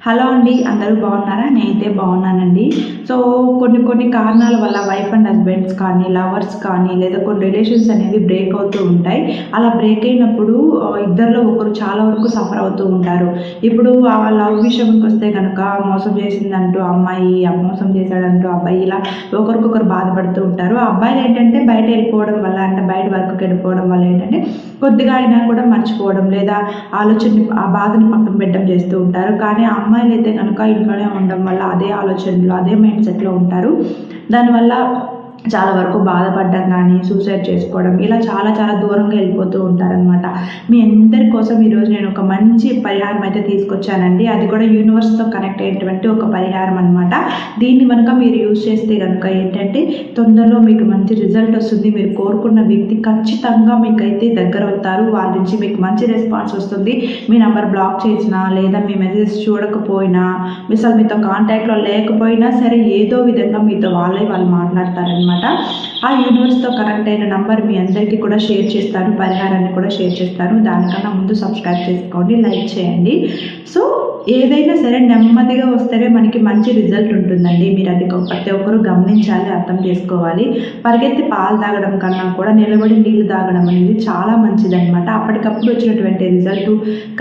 Hello అండి అందరూ బాగున్నారా? నేనైతే బాగున్నానండి. సో కొన్ని కొన్ని కారణాల వల్ల వైఫ్ అండ్ హస్బెండ్స్ కానీ లవర్స్ కానీ లేదా కొన్ని రిలేషన్స్ అనేవి బ్రేక్ అవుతూ ఉంటాయి. అలా బ్రేక్ అయినప్పుడు ఇద్దరిలో ఒకరు చాలా వరకు సఫర్ అవుతూ ఉంటారు. ఇప్పుడు ఆ లవ్ విషయంకి వస్తే కనుక మోసం చేసిందంటూ అమ్మాయి ఆ మోసం చేశాడంటూ అబ్బాయి ఇలా ఒకరికొకరు బాధపడుతూ ఉంటారు. ఆ అబ్బాయిలు ఏంటంటే బయట వెళ్ళిపోవడం వల్ల అంటే బయట వర్క్కి వెళ్ళిపోవడం వల్ల ఏంటంటే కొద్దిగా అయినా కూడా మర్చిపోవడం లేదా ఆలోచన ఆ బాధను పక్కన పెట్టడం చేస్తూ ఉంటారు. కానీ అమ్మాయిలు అయితే కనుక ఇంట్లోనే ఉండడం వల్ల అదే ఆలోచనలు అదే మైండ్ సెట్లో ఉంటారు. దానివల్ల చాలా వరకు బాధపడడం కానీ సూసైడ్ చేసుకోవడం ఇలా చాలా చాలా దూరంగా వెళ్ళిపోతూ ఉంటారనమాట మీ అందరి కోసం ఈరోజు నేను ఒక మంచి పరిహారం అయితే తీసుకొచ్చానండి. అది కూడా యూనివర్స్తో కనెక్ట్ అయ్యేటువంటి ఒక పరిహారం అనమాట దీన్ని కనుక మీరు యూజ్ చేస్తే కనుక ఏంటంటే తొందరలో మీకు మంచి రిజల్ట్ వస్తుంది. మీరు కోరుకున్న వ్యక్తి ఖచ్చితంగా మీకైతే దగ్గర అవుతారు. వాళ్ళ నుంచి మీకు మంచి రెస్పాన్స్ వస్తుంది. మీ నెంబర్ బ్లాక్ చేసినా లేదా మీ మెసేజ్ చూడకపోయినా అసలు మీతో కాంటాక్ట్లో లేకపోయినా సరే ఏదో విధంగా మీతో వాళ్ళే వాళ్ళు మాట్లాడతారనమాట ఆ యూనివర్స్తో కనెక్ట్ అయిన నంబర్ మీ అందరికీ కూడా షేర్ చేస్తాను పరిహారాన్ని కూడా షేర్ చేస్తాను దానికన్నా ముందు సబ్స్క్రైబ్ చేసుకోండి లైక్ చేయండి. సో ఏదైనా సరే నెమ్మదిగా వస్తేనే మనకి మంచి రిజల్ట్ ఉంటుందండి. మీరు అది ప్రతి ఒక్కరూ గమనించాలి అర్థం చేసుకోవాలి. పరిగెత్తి పాలు తాగడం కన్నా కూడా నిలబడి నీళ్ళు తాగడం అనేది చాలా మంచిదన్నమాట. అప్పటికప్పుడు వచ్చినటువంటి రిజల్ట్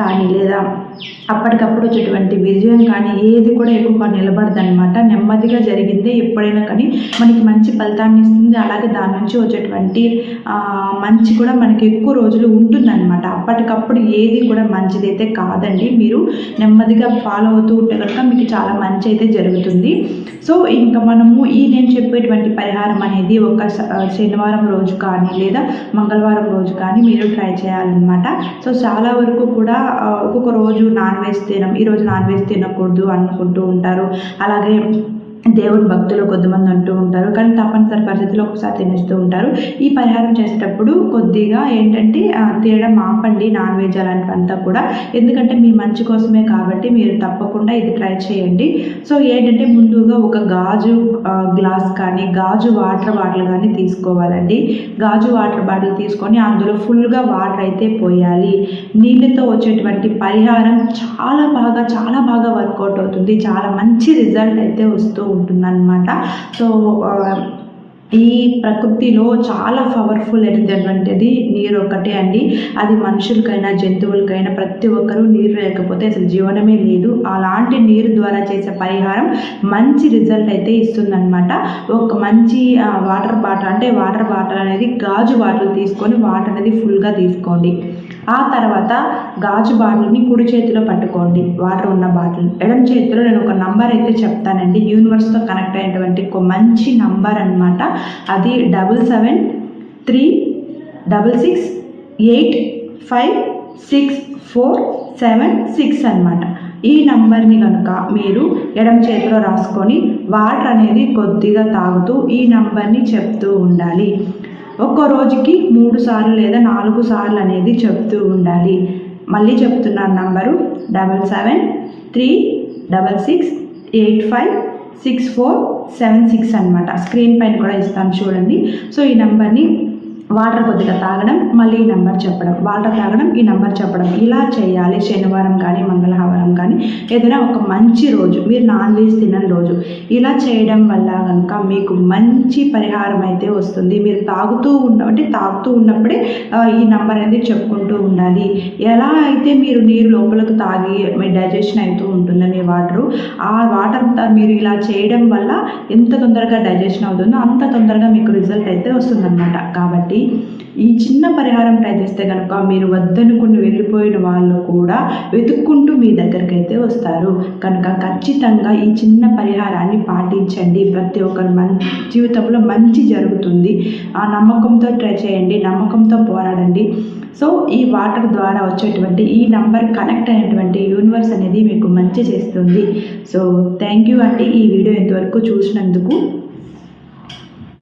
కానీ లేదా అప్పటికప్పుడు వచ్చేటువంటి విజయం కానీ ఏది కూడా ఎక్కువ నిలబడదనమాట నెమ్మదిగా జరిగిందే ఎప్పుడైనా కానీ మనకి మంచి ఫలితాన్ని ఇస్తుంది. అలాగే దాని నుంచి వచ్చేటువంటి మంచి కూడా మనకి ఎక్కువ రోజులు ఉంటుందన్నమాట. అప్పటికప్పుడు ఏది కూడా మంచిదైతే కాదండి. మీరు నెమ్మది నెమ్మదిగా ఫాలో అవుతూ ఉంటే కనుక మీకు చాలా మంచి అయితే జరుగుతుంది. సో ఇంకా మనము ఈ నేను చెప్పేటువంటి పరిహారం అనేది ఒక శనివారం రోజు కానీ లేదా మంగళవారం రోజు కానీ మీరు ట్రై చేయాలన్నమాట. సో చాలా వరకు కూడా ఒక్కొక్క రోజు నాన్ వెజ్ తినం ఈరోజు నాన్ వెజ్ తినకూడదు అనుకుంటూ ఉంటారు. అలాగే దేవుని భక్తులు కొద్దిమంది అంటూ ఉంటారు. కానీ తప్పనిసరి పరిస్థితుల్లో ఒకసారి తినేస్తూ ఉంటారు. ఈ పరిహారం చేసేటప్పుడు కొద్దిగా ఏంటంటే తేడా తినడం ఆపండి నాన్ వెజ్ అలాంటివంతా కూడా. ఎందుకంటే మీ మంచి కోసమే కాబట్టి మీరు తప్పకుండా ఇది ట్రై చేయండి. సో ఏంటంటే ముందుగా ఒక గాజు గ్లాస్ కానీ గాజు వాటర్ బాటిల్ కానీ తీసుకోవాలండి. గాజు వాటర్ బాటిల్ తీసుకొని అందులో ఫుల్గా వాటర్ అయితే పోయాలి. నీళ్ళతో వచ్చేటువంటి పరిహారం చాలా బాగా చాలా బాగా వర్కౌట్ అవుతుంది. చాలా మంచి రిజల్ట్ అయితే వస్తూ ఉంటుందన్నమాట. సో ఈ ప్రకృతిలో చాలా పవర్ఫుల్ అయినటువంటిది నీరు ఒకటే అండి. అది మనుషులకైనా జంతువులకైనా ప్రతి ఒక్కరూ నీరు లేకపోతే అసలు జీవనమే లేదు. అలాంటి నీరు ద్వారా చేసే పరిహారం మంచి రిజల్ట్ అయితే ఇస్తుందన్నమాట. ఒక మంచి వాటర్ బాటిల్ అంటే వాటర్ బాటిల్ అనేది గాజు బాటిల్ తీసుకొని వాటర్ అనేది ఫుల్గా తీసుకోండి. ఆ తర్వాత గాజు బాటిల్ని కుడి చేతిలో పట్టుకోండి. వాటర్ ఉన్న బాటిల్. ఎడం చేతిలో నేను ఒక నంబర్ అయితే చెప్తానండి. యూనివర్స్తో కనెక్ట్ అయినటువంటి ఒక మంచి నంబర్ అన్నమాట. అది double seven three double six eight five six four seven six అన్నమాట. ఈ నంబర్ని కనుక మీరు ఎడం చేతిలో రాసుకొని వాటర్ అనేది కొద్దిగా తాగుతూ ఈ నంబర్ని చెప్తూ ఉండాలి. ఒక్కో రోజుకి మూడు సార్లు లేదా నాలుగు సార్లు అనేది చెప్తూ ఉండాలి. మళ్ళీ చెప్తున్నాను number double seven three double six eight five six four seven six అనమాట స్క్రీన్ పైన కూడా ఇస్తాను చూడండి. సో ఈ నెంబర్ని వాటర్ కొద్దిగా తాగడం మళ్ళీ ఈ నెంబర్ చెప్పడం వాటర్ తాగడం ఈ నెంబర్ చెప్పడం. ఇలా చేయాలి శనివారం కానీ మంగళవారం కానీ. ఏదైనా ఒక మంచి రోజు మీరు నాన్ వెజ్ తినని రోజు. ఇలా చేయడం వల్ల కనుక మీకు మంచి పరిహారం అయితే వస్తుంది. మీరు తాగుతూ ఉన్న అంటే తాగుతూ ఉన్నప్పుడే ఈ నెంబర్ అనేది చెప్పుకుంటూ ఉండాలి. ఎలా అయితే మీరు నీరు లోపలకు తాగి మీ డైజెషన్ అవుతూ ఉంటుంది మీ వాటరు ఆ వాటర్ మీరు ఇలా చేయడం వల్ల ఎంత తొందరగా డైజెషన్ అవుతుందో అంత తొందరగా మీకు రిజల్ట్ అయితే వస్తుందన్నమాట. కాబట్టి కాబట్టి ఈ చిన్న పరిహారం ట్రై చేస్తే కనుక మీరు వద్దనుకుని వెళ్ళిపోయిన వాళ్ళు కూడా వెతుక్కుంటూ మీ దగ్గరికి అయితే వస్తారు. కనుక ఖచ్చితంగా ఈ చిన్న పరిహారాన్ని పాటించండి. ప్రతి ఒక్కరి మన్ జీవితంలో మంచి జరుగుతుంది. ఆ నమ్మకంతో ట్రై చేయండి. నమ్మకంతో పోరాడండి. సో ఈ వాటర్ ద్వారా వచ్చేటువంటి ఈ నంబర్ కనెక్ట్ అయినటువంటి యూనివర్స్ అనేది మీకు మంచి చేస్తుంది. సో థ్యాంక్ యూ అండి. ఈ వీడియో ఇంతవరకు చూసినందుకు.